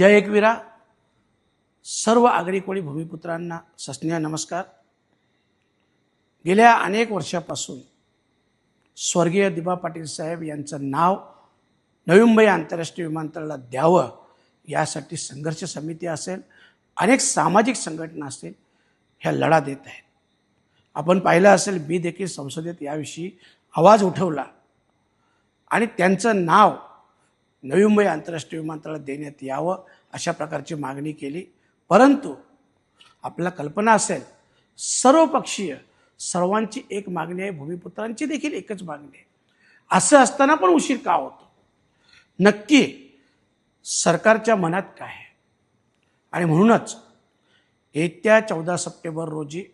जय एकवीरा. सर्व आगरी कोळी भूमिपुत्रांना सस्नेह नमस्कार. गेल्या अनेक वर्षापासून स्वर्गीय दिबा पाटील साहेब यांचं नाव नवी मुंबई आंतरराष्ट्रीय विमानतळाला द्यावं यासाठी संघर्ष समिती असेल अनेक सामाजिक संघटना असतील ह्या लढा देत आहेत. आपण पाहिलं असेल मी देखील संसदेत याविषयी आवाज उठवला आणि त्यांचं नाव नवी मुंबई आंतरराष्ट्रीय विमानतळाला देण्यात यावं अशा प्रकारची मागणी केली. परंतु आपल्याला कल्पना असेल सर्वपक्षीय सर्वांची एक मागणी आहे भूमिपुत्रांची देखील एकच मागणी आहे. असं असताना पण उशीर का होतो? नक्की सरकारच्या मनात काय आहे? आणि म्हणूनच येत्या चौदा सप्टेंबर रोजी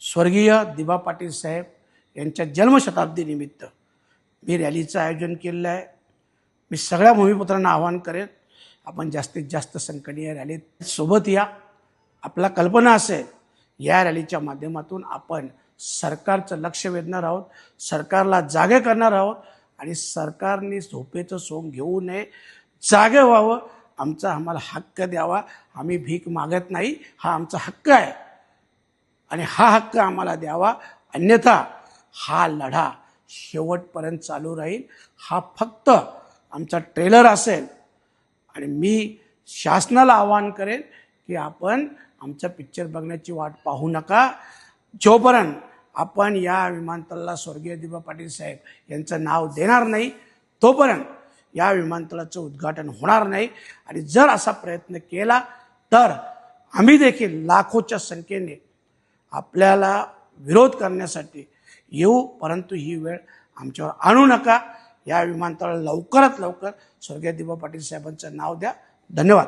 स्वर्गीय दिबा पाटील साहेब यांच्या जन्मशताब्दीनिमित्त मी रॅलीचं आयोजन केलेलं आहे. मी सगळ्या भूमिपुत्रांना आवाहन करेन आपण जास्तीत जास्त संकटीय रॅलीत सोबत या. आपला कल्पना असेल या रॅलीच्या माध्यमातून आपण सरकारचं लक्ष वेधणार आहोत सरकारला जागे करणार आहोत आणि सरकारने झोपेचं सोंग घेऊ नये. जागे व्हावं आमचा आम्हाला हक्क द्यावा. आम्ही भीक मागत नाही हा आमचा हक्क आहे. आणि हा हक्क आम्हाला द्यावा. अन्यथा हा लढा शेवटपर्यंत चालू राहील. हा फक्त आमचा ट्रेलर असेल आणि मी शासनाला आवाहन करेन की आपण आमचा पिक्चर बघण्याची वाट पाहू नका. जोपर्यंत आपण या विमानतळाला स्वर्गीय दिबा पाटील साहेब यांचं नाव देणार नाही तोपर्यंत या विमानतळाचं उद्घाटन होणार नाही. आणि जर असा प्रयत्न केला तर आम्ही देखील लाखोच्या संख्येने आपल्याला विरोध करण्यासाठी येऊ परंतु ही वेळ आमच्यावर आणू नका. या विमानतळाला लवकरात लवकर स्वर्गीय दिबा पाटील साहेबांचं नाव द्या. धन्यवाद.